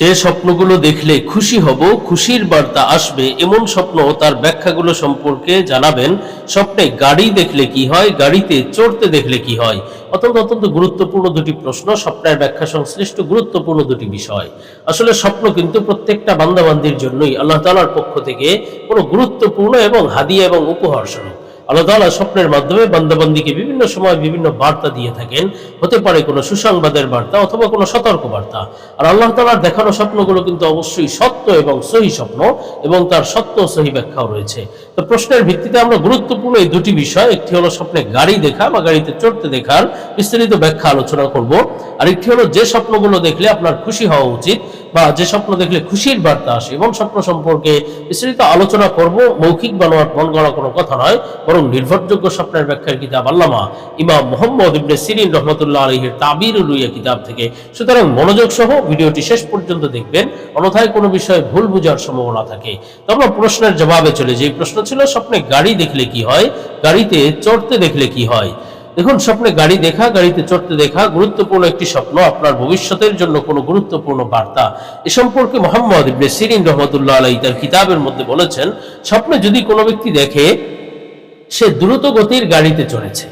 যে স্বপ্নগুলো দেখলে খুশি হব, খুশির বার্তা আসবে, এমন স্বপ্ন তার ব্যাখ্যাগুলো সম্পর্কে জানাবেন। স্বপ্নে গাড়ি দেখলে কি হয়, গাড়িতে চড়তে দেখলে কি হয়? অত্যন্ত অত্যন্ত গুরুত্বপূর্ণ দুটি প্রশ্ন, স্বপ্নের ব্যাখ্যা সংশ্লিষ্ট গুরুত্বপূর্ণ দুটি বিষয়। আসলে স্বপ্ন কিন্তু প্রত্যেকটা বান্দাবান্দির জন্যই আল্লাহ তালার পক্ষ থেকে কোনো গুরুত্বপূর্ণ এবং হাদিয়া এবং উপহার স্বরূপ। আল্লাহ তাআলা স্বপ্নের মাধ্যমে বান্দাবান্দিকে বিভিন্ন সময় বিভিন্ন বার্তা দিয়ে থাকেন। হতে পারে কোনো সুসংবাদের বার্তা অথবা কোনো সতর্ক বার্তা আর আল্লাহ তাআলার দেখানো স্বপ্নগুলো কিন্তু অবশ্যই সত্য এবং সহি স্বপ্ন এবং তার সত্য সহি ব্যাখ্যাও রয়েছে। তো প্রশ্নের ভিত্তিতে আমরা গুরুত্বপূর্ণ এই দুটি বিষয়, একটি হলো স্বপ্নে গাড়ি দেখা বা গাড়িতে চড়তে দেখার বিস্তারিত ব্যাখ্যা আলোচনা করব। আর একটি হলো যে স্বপ্নগুলো দেখলে আপনার খুশি হওয়া উচিত বা যে স্বপ্ন দেখলে খুশির বার্তা আসে এবং স্বপ্ন সম্পর্কে বিস্তারিত আলোচনা করব, মৌখিক বানোয়ার মন গড়া কোনো কথা নয়, বরং নির্ভরযোগ্য স্বপ্নের ব্যাখ্যার কিতাব আল্লামা ইমাম মোহাম্মদ ইবনে সিরিন রহমতুল্লাহ আলহির তাবির লুইয়া কিতাব থেকে। সুতরাং মনোযোগ সহ ভিডিওটি শেষ পর্যন্ত দেখবেন, অন্যথায় কোনো বিষয়ে ভুল বোঝার সম্ভাবনা থাকে। তো আমরা প্রশ্নের জবাবে চলে যে প্রশ্ন ছিল, স্বপ্নে গাড়ি দেখলে কি হয়? গাড়িতে চড়তে দেখলে কি হয়? দেখুন, স্বপ্নে গাড়ি দেখা, গাড়িতে চড়তে দেখা গুরুত্বপূর্ণ একটি স্বপ্ন। আপনার ভবিষ্যতের জন্য কোনো গুরুত্বপূর্ণ বার্তা। এ সম্পর্কে মোহাম্মদ ইবনে সিরিন রহমতুল্লাহ আলাই তার কিতাবের মধ্যে বলেছেন, স্বপ্নে যদি কোনো ব্যক্তি দেখে, সে দ্রুত গতির গাড়িতে চড়েছে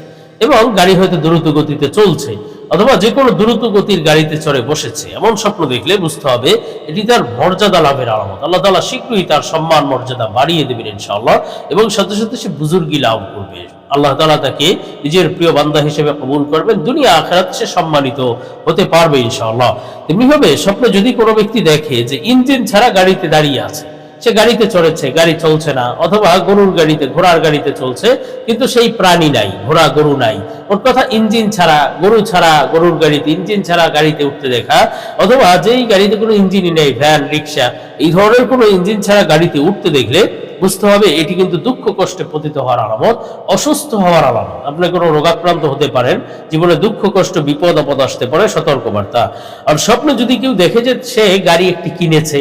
এবং গাড়ি হয়তো দ্রুত গতিতে চলছে অথবা যে কোনো দ্রুত গতির গাড়িতে চড়ে বসেছে। এমন স্বপ্ন দেখলে বুঝতে হবে, এটি তার মর্যাদা লাভের আলামত। আল্লাহ তালা শীঘ্রই তার সম্মান, মর্যাদা বাড়িয়ে দেবেন ইনশাআল্লাহ এবং সাথে সাথে সে বুজুর্গি লাভ করবে। আল্লাহ তালা তাকে নিজের প্রিয় বান্দা হিসেবে কবুল করবেন। দুনিয়া আখেরাত সে সম্মানিত হতে পারবে ইনশাআল্লাহ। তেমনিভাবে স্বপ্নে যদি কোনো ব্যক্তি দেখে যে ইঞ্জিন ছাড়া গাড়িতে দাঁড়িয়ে আছে, সে গাড়িতে চড়েছে, গাড়ি চলছে না, অথবা গরুর গাড়িতে, ঘোড়ার গাড়িতে চলছে, কিন্তু সেই প্রাণী নাই, ঘোড়া, গরু নাই। ওর কথা ইঞ্জিন ছাড়া, গরু ছাড়া, গরুর গাড়িতে, ইঞ্জিন ছাড়া গাড়িতে উঠতে দেখা, অথবা যেই গাড়িতে কোনো ইঞ্জিনই নেই, ভ্যান, রিক্সা, এই ধরনের কোনো ইঞ্জিন ছাড়া গাড়িতে উঠতে দেখলে বুঝতে হবে, এটি কিন্তু দুঃখ কষ্টে পতিত হওয়ার আলামত, অসুস্থ হওয়ার আলামত। আপনি কোনো রোগাক্রান্ত হতে পারেন, জীবনে দুঃখ, কষ্ট, বিপদ, আপদ আসতে পারে, সতর্কবার্তা। আর স্বপ্নে যদি কেউ দেখে যে সে গাড়ি একটি কিনেছে,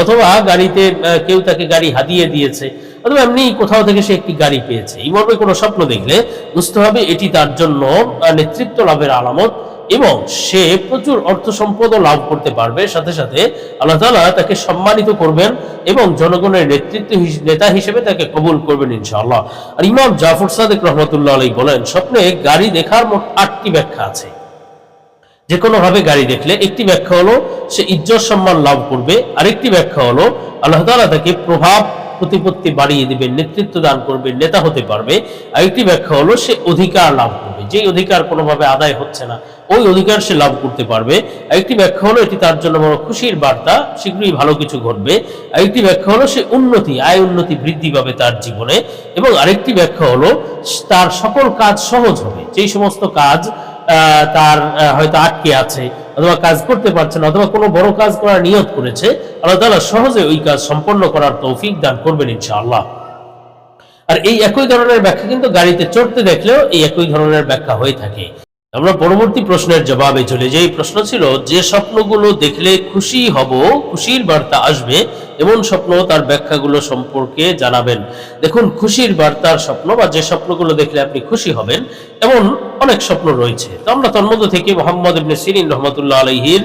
অথবা গাড়িতে কেউ তাকে গাড়ি হাদিয়ে দিয়েছে, অথবা এমনি কোথাও থেকে সে একটি গাড়ি পেয়েছে, এই মর্মে কোনো স্বপ্ন দেখলে বুঝতে হবে, এটি তার জন্য নেতৃত্ব লাভের আলামত। এবং সে প্রচুর অর্থ সম্পদও লাভ করতে পারবে। সাথে সাথে আল্লাহ তাআলা তাকে সম্মানিত করবেন এবং জনগণের নেতৃত্ব নেতা হিসেবে তাকে কবুল করবেন ইনশাআল্লাহ। আর ইমাম জাফর সাদেক রহমতুল্লাহ আলাই বলেন, স্বপ্নে গাড়ি দেখার মোট আটটি ব্যাখ্যা আছে। যে কোনো ভাবে গাড়ি দেখলে, একটি ব্যাখ্যা হলো, সে ইজ্জত সম্মান লাভ করবে। আরেকটি ব্যাখ্যা হলো, আল্লাহ তাআলা তাকে প্রভাব, প্রতিপত্তি বাড়িয়ে দিবেন, নেতৃত্ব দান করবে নেতা হতে পারবে। আরেকটি ব্যাখ্যা হলো, সে অধিকার লাভ করবে। যে অধিকার কোনোভাবে আদায় হচ্ছে না, ওই অধিকার সে লাভ করতে পারবে। আরেকটি ব্যাখ্যা হলো, এটি তার জন্য বড় খুশির বার্তা, শীঘ্রই ভালো কিছু ঘটবে। আরেকটি ব্যাখ্যা হলো, সে উন্নতি, আয় উন্নতি বৃদ্ধি পাবে তার জীবনে। এবং আরেকটি ব্যাখ্যা হলো তার সকল কাজ সহজ হবে। যেই সমস্ত কাজ তার হয়তো আটকে আছে, অথবা কাজ করতে পারছে না, অথবা কোনো বড় কাজ করার নিয়ত করেছে, আল্লাহ তাআলা সহজে ওই কাজ সম্পন্ন করার তৌফিক দান করবেন ইনশাআল্লাহ। আর এই একই ধরনের ব্যাখ্যা কিন্তু গাড়িতে চড়তে দেখলেও এই একই ধরনের ব্যাখ্যা হয়ে থাকে। আমরা পরবর্তী প্রশ্নের জবাবে চলে যাই। প্রশ্ন ছিল, যে স্বপ্নগুলো দেখলে খুশি হব, খুশির বার্তা আসবে, এমন স্বপ্ন তার ব্যাখ্যাগুলো সম্পর্কে জানাবেন। দেখুন, খুশির বার্তার স্বপ্ন বা যে স্বপ্নগুলো দেখলে আপনি খুশি হবেন, এমন অনেক স্বপ্ন রয়েছে। তো আমরা তন্মধ্য থেকে মোহাম্মদ ইবনে সিরিন রহমতুল্লাহ আলহির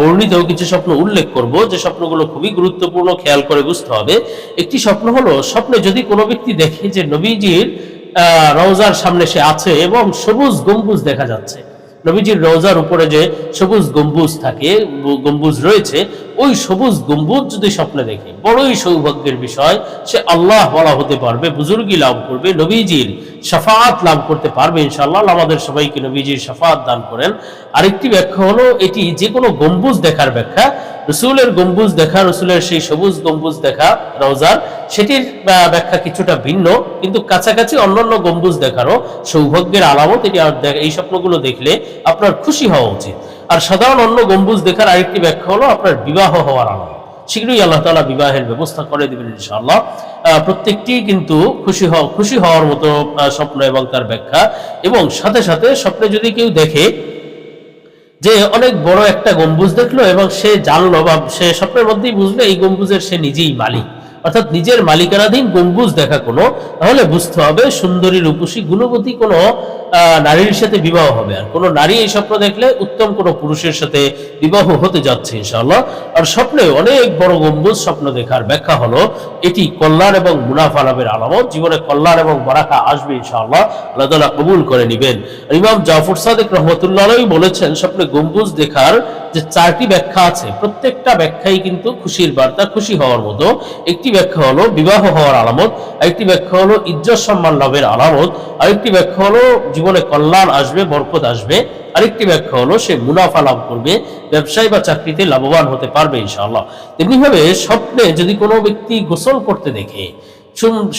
বর্ণিত কিছু স্বপ্ন উল্লেখ করব যে স্বপ্নগুলো খুবই গুরুত্বপূর্ণ, খেয়াল করে বুঝতে হবে। একটি স্বপ্ন হলো, স্বপ্নে যদি কোনো ব্যক্তি দেখে যে নবীজির রওজার সামনে সে আছে এবং সবুজ গম্বুজ দেখা যাচ্ছে। নবীজির রওজার উপরে যে সবুজ গম্বুজ থাকে, গম্বুজ রয়েছে ওই সবুজ গম্বুজ যদি স্বপ্নে দেখে, বড়ই সৌভাগ্যের বিষয়, সে আল্লাহ বলা হতে পারবে বুজুর্গি লাভ করবে, নবীজির শাফাত লাভ করতে পারবে, ইনশাআল্লাহ। আমাদের সবাইকে নবীজির শাফাত দান করেন। আরেকটি ব্যাখ্যা হলো, এটি যে কোনো গম্বুজ দেখার ব্যাখ্যা। রসুলের গম্বুজ দেখা, রসুলের সেই সবুজ গম্বুজ দেখা, রওজার, সেটির ব্যাখ্যা কিছুটা ভিন্ন, কিন্তু কাছাকাছি অন্যান্য গম্বুজ দেখারও সৌভাগ্যের আলামত, এটি এই স্বপ্নগুলো দেখলে আপনার খুশি হওয়া উচিত। আর সাধারণ অন্য গম্বুজ দেখার আরেকটি ব্যাখ্যা হলো আপনার বিবাহ হওয়ার আলামত শীঘ্রই আল্লাহ তাআলা বিবাহের ব্যবস্থা করে দেবেন ইনশাআল্লাহ। প্রত্যেকটি কিন্তু খুশি হওয়া খুশি হওয়ার মতো স্বপ্ন এবং তার ব্যাখ্যা। এবং সাথে সাথে স্বপ্নে যদি কেউ দেখে যে অনেক বড় একটা গম্বুজ দেখল এবং সে জানলো বা সে স্বপ্নের মধ্যেই বুঝলো, এই গম্বুজের সে নিজেই মালিক। অর্থাৎ নিজের মালিকানাধীন গম্বুজ দেখা কোনো, তাহলে বুঝতে হবে সুন্দরী রূপসী গুণবতী কোনো নারীর সাথে বিবাহ হবে। আর কোনো নারী এই স্বপ্ন দেখলে উত্তম কোনো পুরুষের সাথে বিবাহ হতে যাচ্ছে ইনশাআল্লাহ। আর স্বপ্নে অনেক বড় গম্বুজ স্বপ্ন দেখার ব্যাখ্যা হলো, এটি কল্যাণ এবং মুনাফা লাভের আলামত। জীবনে কল্যাণ এবং বারাকা আসবে ইনশাআল্লাহ। আল্লাহ তাআলা কবুল করে নেবেন। ইমাম জাফর সাদেক রহমতুল্লাহ বলেছেন, স্বপ্নে গম্বুজ দেখার যে চারটি ব্যাখ্যা আছে, প্রত্যেকটা ব্যাখ্যাই কিন্তু খুশির বার্তা, খুশি হওয়ার মতো। একটি ব্যাখ্যা হলো বিবাহ হওয়ার আলামত, আরেকটি ব্যাখ্যা হলো ইজ্জত সম্মান লাভের আলামত, আরেকটি ব্যাখ্যা হলো জীবনে কল্যাণ আসবে, বরকত আসবে, আরেকটি ব্যাখ্যা হলো সে মুনাফা লাভ করবে, ব্যবসায় বা চাকরিতে লাভবান হতে পারবে ইনশাআল্লাহ। তেমনিভাবে স্বপ্নে যদি কোনো ব্যক্তি গোসল করতে দেখে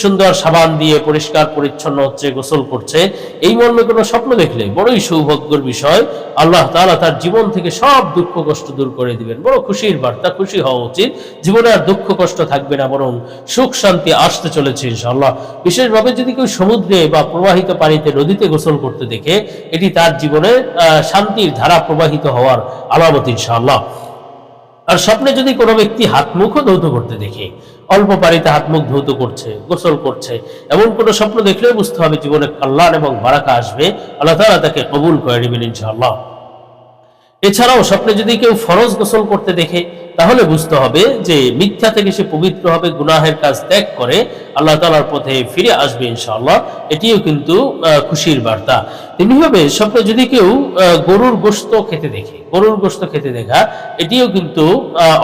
সুন্দর সাবান দিয়ে পরিষ্কার পরিচ্ছন্ন হচ্ছে, গোসল করছে। এই মর্মে কোনো স্বপ্ন দেখলে বড়ই সৌভাগ্যের বিষয়। আল্লাহ তাআলা তার জীবন থেকে সব দুঃখ কষ্ট দূর করে দিবেন। বড় খুশির বার্তা, খুশি হওয়া উচিত। জীবনে আর দুঃখ কষ্ট থাকবে না, বরং সুখ শান্তি আসতে চলেছে ইনশাল্লাহ বিশেষভাবে যদি কেউ সমুদ্রে বা প্রবাহিত পানিতে, নদীতে গোসল করতে দেখে, এটি তার জীবনে শান্তির ধারা প্রবাহিত হওয়ার আলামত ইনশাআল্লাহ। আর স্বপ্নে যদি কোনো ব্যক্তি হাত মুখও ধৌত করতে দেখে, অল্প পারিতে হাত মুখ ধৌত করছে, গোসল করছে, এমন কোন স্বপ্ন দেখলে বুঝতে হবে জীবনে কল্যাণ এবং বারাকা আসবে, আল্লাহ তালা তাকে কবুল করে নেবেন ইনশাআল্লাহ। এছাড়াও স্বপ্নে যদি কেউ ফরজ গোসল করতে দেখে তাহলে বুঝতে হবে যে মিথ্যা থেকে সে পবিত্র হবে, গুনাহের কাজ ত্যাগ করে, আল্লাহ তালার পথে ফিরে আসবে ইনশাআল্লাহ। এটিও কিন্তু খুশির বার্তা। তেমনিভাবে স্বপ্নে যদি কেউ গরুর গোস্ত খেতে দেখে, গরুর গোস্ত খেতে দেখা, এটিও কিন্তু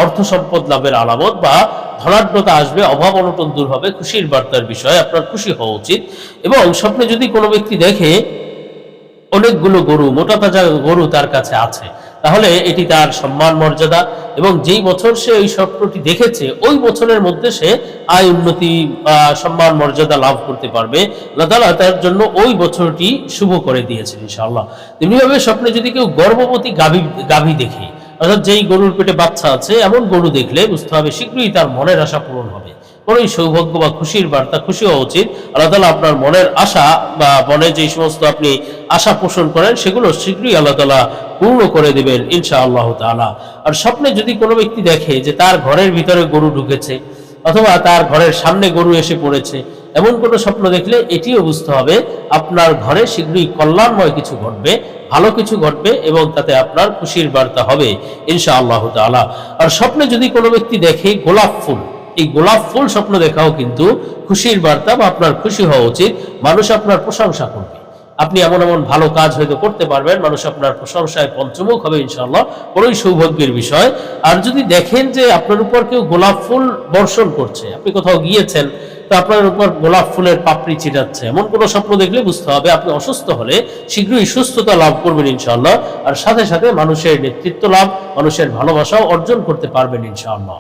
অর্থ সম্পদ লাভের আলামত বা ধনাঢ্যতা আসবে, অভাব অনটন দূর হবে, খুশির বার্তার বিষয় আপনার খুশি হওয়া উচিত। এবং স্বপ্নে যদি কোনো ব্যক্তি দেখে অনেকগুলো গরু, মোটা তাজা গরু তার কাছে আছে। তাহলে এটি তার সম্মান, মর্যাদা এবং যেই বছর সে ওই স্বপ্নটি দেখেছে, ওই বছরের মধ্যে সে আয়, উন্নতি সম্মান, মর্যাদা লাভ করতে পারবে। আল্লাহ তার জন্য ওই বছরটি শুভ করে দিয়েছেন ইনশাআল্লাহ। তেমনিভাবে স্বপ্নে যদি কেউ গর্ভবতী গাভী গাভী দেখে, অর্থাৎ যেই গরুর পেটে বাচ্চা আছে, এমন গরু দেখলে বুঝতে হবে শীঘ্রই তার মনের আশা পূরণ হবে। বড়ই সৌভাগ্য বা খুশির বার্তা, খুশি হওয়া উচিত। আল্লাহ তালা আপনার মনের আশা বা মনে যে সমস্ত আপনি আশা পোষণ করেন, সেগুলো শীঘ্রই আল্লাহ তালা পূর্ণ করে দেবেন ইনশা আল্লাহ তালা আর স্বপ্নে যদি কোনো ব্যক্তি দেখে যে তার ঘরের ভিতরে গরু ঢুকেছে অথবা তার ঘরের সামনে গরু এসে পড়েছে, এমন কোনো স্বপ্ন দেখলে এটিও বুঝতে হবে, আপনার ঘরে শীঘ্রই কল্যাণময় কিছু ঘটবে, ভালো কিছু ঘটবে এবং তাতে আপনার খুশির বার্তা হবে ইনশা আল্লাহ তালা আর স্বপ্নে যদি কোনো ব্যক্তি দেখে গোলাপ ফুল এই গোলাপ ফুল স্বপ্ন দেখাও কিন্তু খুশির বার্তা বা আপনার খুশি হওয়া উচিত। মানুষ আপনার প্রশংসা করবে। আপনি এমন এমন ভালো কাজ হয়তো করতে পারবেন। মানুষ আপনার প্রশংসায় পঞ্চমুখ হবে ইনশাল্লাহ বড়ই সৌভাগ্যের বিষয়। আর যদি দেখেন যে আপনার উপর কেউ গোলাপ ফুল বর্ষণ করছে, আপনি কোথাও গিয়েছেন, তো আপনার উপর গোলাপ ফুলের পাপড়ি ছিটাচ্ছে, এমন কোনো স্বপ্ন দেখলে বুঝতে হবে আপনি অসুস্থ হলে শীঘ্রই সুস্থতা লাভ করবেন ইনশাআল্লাহ। আর সাথে সাথে মানুষের নেতৃত্ব লাভ, মানুষের ভালোবাসাও অর্জন করতে পারবেন ইনশাআল্লাহ।